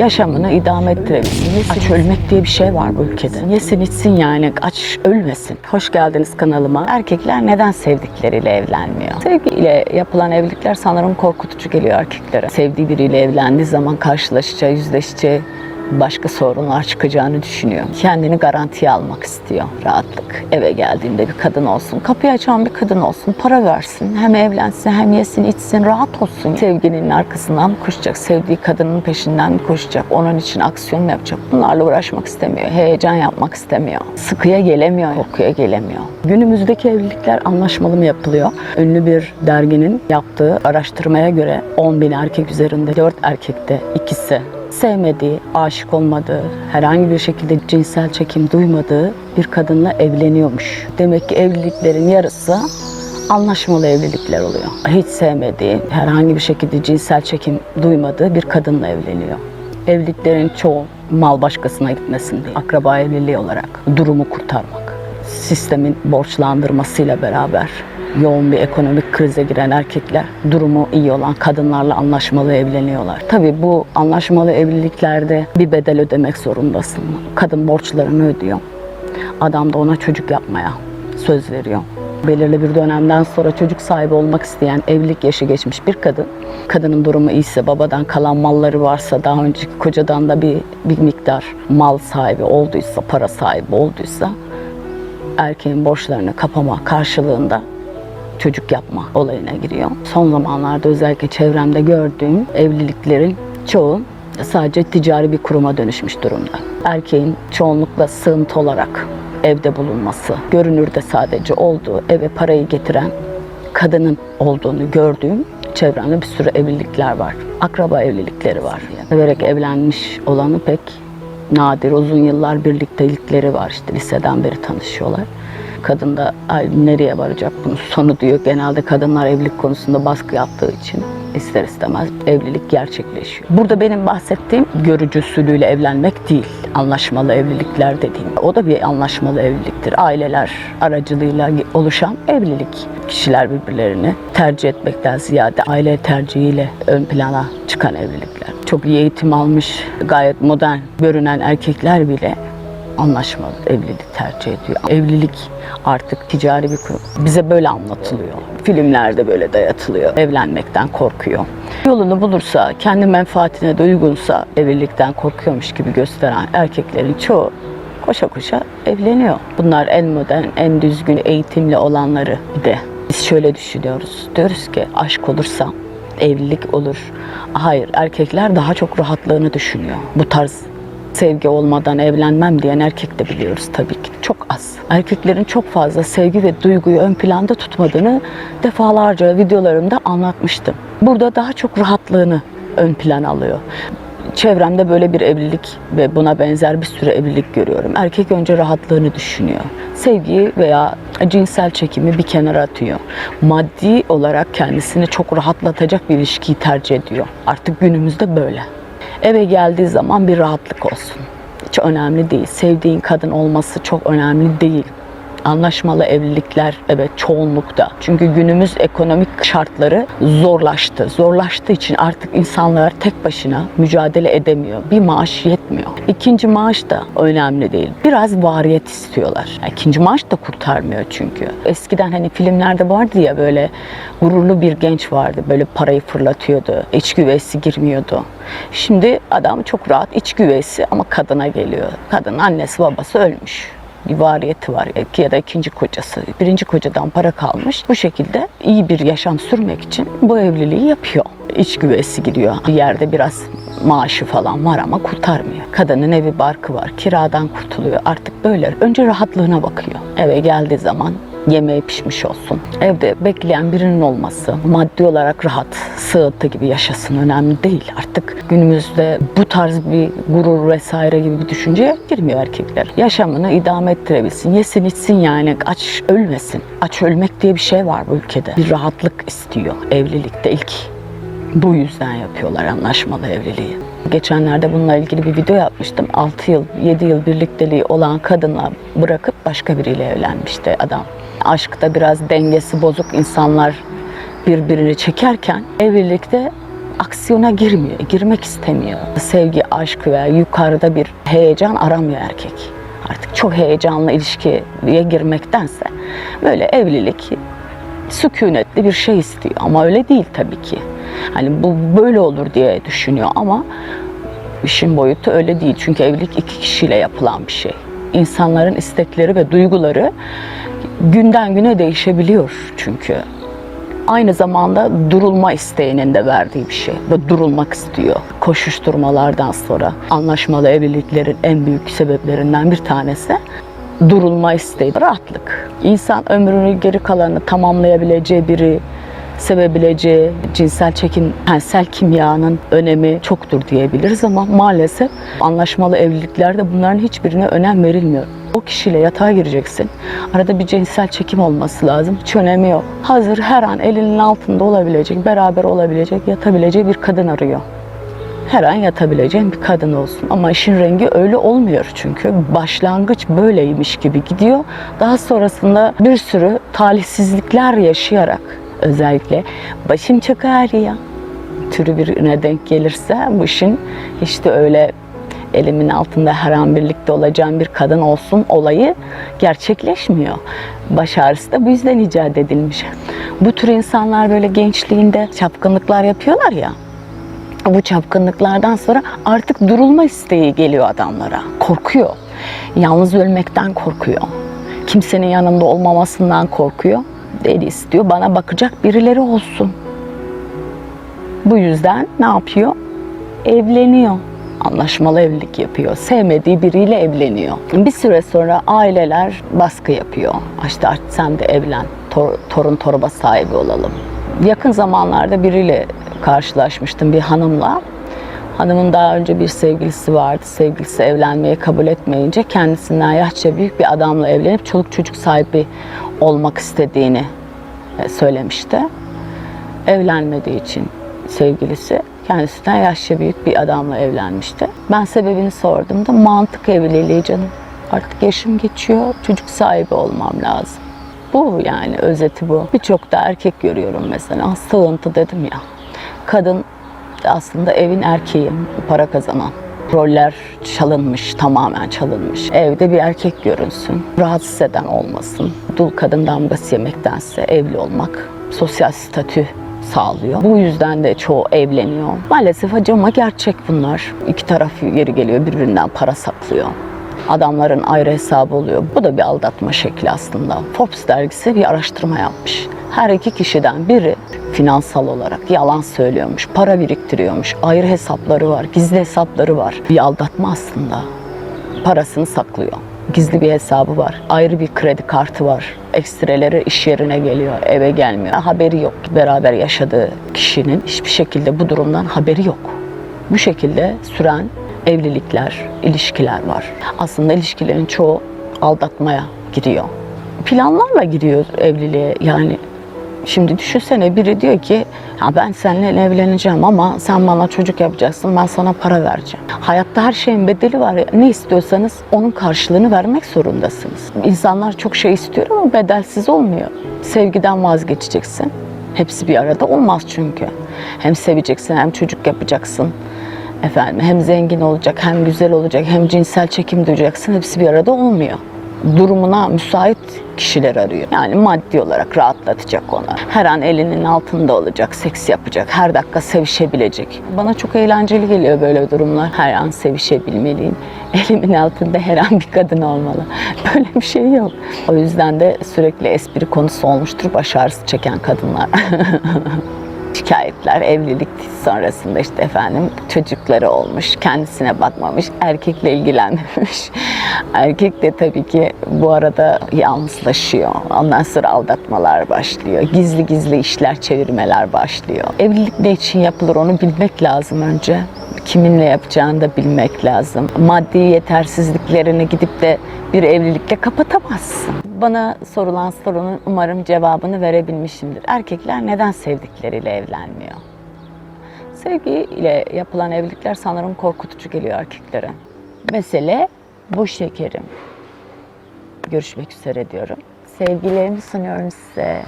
yaşamını idame ettirebilsin. Yesin, aç ölmek diye bir şey var bu ülkede. Yesin içsin yani aç ölmesin. Hoş geldiniz kanalıma. Erkekler neden sevdikleriyle evlenmiyor? Sevgiyle yapılan evlilikler sanırım korkutucu geliyor erkeklere. Sevdiği biriyle evlendiği zaman karşılaşacağı, yüzleşeceği başka sorunlar çıkacağını düşünüyor. Kendini garantiye almak istiyor. Rahatlık. Eve geldiğinde bir kadın olsun. Kapıyı açan bir kadın olsun. Para versin. Hem evlensin hem yesin içsin. Rahat olsun. Sevginin arkasından koşacak? Sevdiği kadının peşinden koşacak? Onun için aksiyon yapacak? Bunlarla uğraşmak istemiyor. Heyecan yapmak istemiyor. Sıkıya gelemiyor. Kokuya gelemiyor. Günümüzdeki evlilikler anlaşmalı mı yapılıyor? Ünlü bir derginin yaptığı araştırmaya göre 10 bin erkek üzerinde 4 erkekte ikisi sevmediği, aşık olmadığı, herhangi bir şekilde cinsel çekim duymadığı bir kadınla evleniyormuş. Demek ki evliliklerin yarısı anlaşmalı evlilikler oluyor. Hiç sevmediği, herhangi bir şekilde cinsel çekim duymadığı bir kadınla evleniyor. Evliliklerin çoğu mal başkasına gitmesin diye. Akraba evliliği olarak durumu kurtarmak. Sistemin borçlandırmasıyla beraber yoğun bir ekonomik krize giren erkekler durumu iyi olan kadınlarla anlaşmalı evleniyorlar. Tabii bu anlaşmalı evliliklerde bir bedel ödemek zorundasın. Kadın borçlarını ödüyor. Adam da ona çocuk yapmaya söz veriyor. Belirli bir dönemden sonra çocuk sahibi olmak isteyen evlilik yaşı geçmiş bir kadın, kadının durumu iyiyse, babadan kalan malları varsa, daha önceki kocadan da bir, bir miktar mal sahibi olduysa, para sahibi olduysa, erkeğin borçlarını kapama karşılığında çocuk yapma olayına giriyor. Son zamanlarda özellikle çevremde gördüğüm evliliklerin çoğu sadece ticari bir kuruma dönüşmüş durumda. Erkeğin çoğunlukla sığıntı olarak evde bulunması, görünürde sadece olduğu eve parayı getiren kadının olduğunu gördüğüm çevremde bir sürü evlilikler var. Akraba evlilikleri var. Severek evlenmiş olanı pek nadir. Uzun yıllar birliktelikleri var. İşte liseden beri tanışıyorlar. Kadın da "Ay, nereye varacak bunun sonu diyor. Genelde kadınlar evlilik konusunda baskı yaptığı için ister istemez evlilik gerçekleşiyor. Burada benim bahsettiğim görücü usulüyle evlenmek değil. Anlaşmalı evlilikler dediğim. O da bir anlaşmalı evliliktir. Aileler aracılığıyla oluşan evlilik. Kişiler birbirlerini tercih etmekten ziyade aile tercihiyle ön plana çıkan evlilikler. Çok iyi eğitim almış, gayet modern görünen erkekler bile anlaşmalı evlilik tercih ediyor. Evlilik artık ticari bir kurum. Bize böyle anlatılıyor. Filmlerde böyle dayatılıyor. Evlenmekten korkuyor. Yolunu bulursa, kendi menfaatine de uygunsa evlilikten korkuyormuş gibi gösteren erkeklerin çoğu koşa koşa evleniyor. Bunlar en modern, en düzgün eğitimli olanları bir de. Biz şöyle düşünüyoruz. Diyoruz ki aşk olursa evlilik olur. Hayır, erkekler daha çok rahatlığını düşünüyor. Bu tarz sevgi olmadan evlenmem diyen erkek de biliyoruz tabii ki. Çok az. Erkeklerin çok fazla sevgi ve duyguyu ön planda tutmadığını defalarca videolarımda anlatmıştım. Burada daha çok rahatlığını ön plan alıyor. Çevremde böyle bir evlilik ve buna benzer bir sürü evlilik görüyorum. Erkek önce rahatlığını düşünüyor. Sevgiyi veya cinsel çekimi bir kenara atıyor. Maddi olarak kendisini çok rahatlatacak bir ilişkiyi tercih ediyor. Artık günümüzde böyle. Eve geldiği zaman bir rahatlık olsun. Hiç önemli değil. Sevdiğin kadın olması çok önemli değil. Anlaşmalı evlilikler evet çoğunlukta. Çünkü günümüz ekonomik şartları zorlaştı. Zorlaştığı için artık insanlar tek başına mücadele edemiyor. Bir maaş yetmiyor. İkinci maaş da önemli değil. Biraz variyet istiyorlar. Yani İkinci maaş da kurtarmıyor çünkü. Eskiden hani filmlerde vardı ya böyle gururlu bir genç vardı. Böyle parayı fırlatıyordu. İç güveysi girmiyordu. Şimdi adam çok rahat iç güveysi ama kadına geliyor. Kadının annesi babası ölmüş variyeti var ya da ikinci kocası. Birinci kocadan para kalmış. Bu şekilde iyi bir yaşam sürmek için bu evliliği yapıyor. İç güvesi giriyor. Bir yerde biraz maaşı falan var ama kurtarmıyor. Kadının evi barkı var. Kiradan kurtuluyor. Artık böyle. Önce rahatlığına bakıyor. Eve geldiği zaman yemeği pişmiş olsun. Evde bekleyen birinin olması, maddi olarak rahat, sığıntı gibi yaşasın önemli değil. Artık günümüzde bu tarz bir gurur vesaire gibi bir düşünceye girmiyor erkekler. Yaşamını idame ettirebilsin, yesin içsin yani aç ölmesin. Aç ölmek diye bir şey var bu ülkede. Bir rahatlık istiyor evlilikte ilk. Bu yüzden yapıyorlar anlaşmalı evliliği. Geçenlerde bununla ilgili bir video yapmıştım. 6 yıl, 7 yıl birlikteliği olan kadınla bırakıp başka biriyle evlenmişti adam. Aşkta biraz dengesi bozuk insanlar birbirini çekerken evlilikte aksiyona girmiyor, girmek istemiyor. Sevgi, aşk veya yukarıda bir heyecan aramıyor erkek. Artık çok heyecanlı ilişkiye girmektense böyle evlilik sükunetli bir şey istiyor ama öyle değil tabii ki. Hani bu böyle olur diye düşünüyor ama işin boyutu öyle değil. Çünkü evlilik iki kişiyle yapılan bir şey. İnsanların istekleri ve duyguları günden güne değişebiliyor çünkü. Aynı zamanda durulma isteğinin de verdiği bir şey. Ve durulmak istiyor. Koşuşturmalardan sonra anlaşmalı evliliklerin en büyük sebeplerinden bir tanesi durulma isteği, rahatlık. İnsan ömrünün geri kalanını tamamlayabileceği biri, sevebileceği cinsel çekim, tensel kimyanın önemi çoktur diyebiliriz ama maalesef anlaşmalı evliliklerde bunların hiçbirine önem verilmiyor. O kişiyle yatağa gireceksin. Arada bir cinsel çekim olması lazım. Hiç önemi yok. Hazır her an elinin altında olabilecek, beraber olabilecek, yatabileceği bir kadın arıyor her an yatabileceğin bir kadın olsun. Ama işin rengi öyle olmuyor çünkü. Başlangıç böyleymiş gibi gidiyor. Daha sonrasında bir sürü talihsizlikler yaşayarak özellikle başım çok ağrıyor türü birine denk gelirse bu işin işte öyle elimin altında her an birlikte olacağım bir kadın olsun olayı gerçekleşmiyor. Baş ağrısı da bu yüzden icat edilmiş. Bu tür insanlar böyle gençliğinde çapkınlıklar yapıyorlar ya bu çapkınlıklardan sonra artık durulma isteği geliyor adamlara. Korkuyor. Yalnız ölmekten korkuyor. Kimsenin yanında olmamasından korkuyor. Deli istiyor. Bana bakacak birileri olsun. Bu yüzden ne yapıyor? Evleniyor. Anlaşmalı evlilik yapıyor. Sevmediği biriyle evleniyor. Bir süre sonra aileler baskı yapıyor. İşte sen de evlen. Tor- torun torba sahibi olalım. Yakın zamanlarda biriyle karşılaşmıştım bir hanımla. Hanımın daha önce bir sevgilisi vardı. Sevgilisi evlenmeyi kabul etmeyince kendisinden yaşça büyük bir adamla evlenip çoluk çocuk sahibi olmak istediğini e, söylemişti. Evlenmediği için sevgilisi kendisinden yaşça büyük bir adamla evlenmişti. Ben sebebini sordum da mantık evliliği canım. Artık yaşım geçiyor, çocuk sahibi olmam lazım. Bu yani özeti bu. Birçok da erkek görüyorum mesela. Sığıntı dedim ya. Kadın aslında evin erkeği, para kazanan. Roller çalınmış, tamamen çalınmış. Evde bir erkek görünsün, rahatsız eden olmasın. Dul kadın damgası yemektense evli olmak sosyal statü sağlıyor. Bu yüzden de çoğu evleniyor. Maalesef acı ama gerçek bunlar. İki taraf yeri geliyor birbirinden para saklıyor. Adamların ayrı hesabı oluyor. Bu da bir aldatma şekli aslında. Forbes dergisi bir araştırma yapmış. Her iki kişiden biri finansal olarak yalan söylüyormuş, para biriktiriyormuş, ayrı hesapları var, gizli hesapları var. Bir aldatma aslında. Parasını saklıyor. Gizli bir hesabı var. Ayrı bir kredi kartı var. Ekstreleri iş yerine geliyor, eve gelmiyor. Haberi yok. Beraber yaşadığı kişinin hiçbir şekilde bu durumdan haberi yok. Bu şekilde süren evlilikler, ilişkiler var. Aslında ilişkilerin çoğu aldatmaya giriyor. Planlarla giriyor evliliğe. Yani şimdi düşünsene biri diyor ki ya ben seninle evleneceğim ama sen bana çocuk yapacaksın ben sana para vereceğim. Hayatta her şeyin bedeli var. ya. Ne istiyorsanız onun karşılığını vermek zorundasınız. İnsanlar çok şey istiyor ama bedelsiz olmuyor. Sevgiden vazgeçeceksin. Hepsi bir arada olmaz çünkü. Hem seveceksin hem çocuk yapacaksın. Efendim hem zengin olacak, hem güzel olacak, hem cinsel çekim duyacaksın. Hepsi bir arada olmuyor. Durumuna müsait kişiler arıyor. Yani maddi olarak rahatlatacak onu. Her an elinin altında olacak, seks yapacak, her dakika sevişebilecek. Bana çok eğlenceli geliyor böyle durumlar. Her an sevişebilmeliyim. Elimin altında her an bir kadın olmalı. Böyle bir şey yok. O yüzden de sürekli espri konusu olmuştur baş ağrısı çeken kadınlar. şikayetler evlilik sonrasında işte efendim çocukları olmuş, kendisine bakmamış, erkekle ilgilenmemiş. Erkek de tabii ki bu arada yalnızlaşıyor. Ondan sonra aldatmalar başlıyor. Gizli gizli işler çevirmeler başlıyor. Evlilik ne için yapılır onu bilmek lazım önce. Kiminle yapacağını da bilmek lazım. Maddi yetersizliklerini gidip de bir evlilikle kapatamazsın. Bana sorulan sorunun umarım cevabını verebilmişimdir. Erkekler neden sevdikleriyle evlenmiyor? Sevgiyle yapılan evlilikler sanırım korkutucu geliyor erkeklere. Mesele bu şekerim. Görüşmek üzere diyorum. Sevgilerimi sunuyorum size.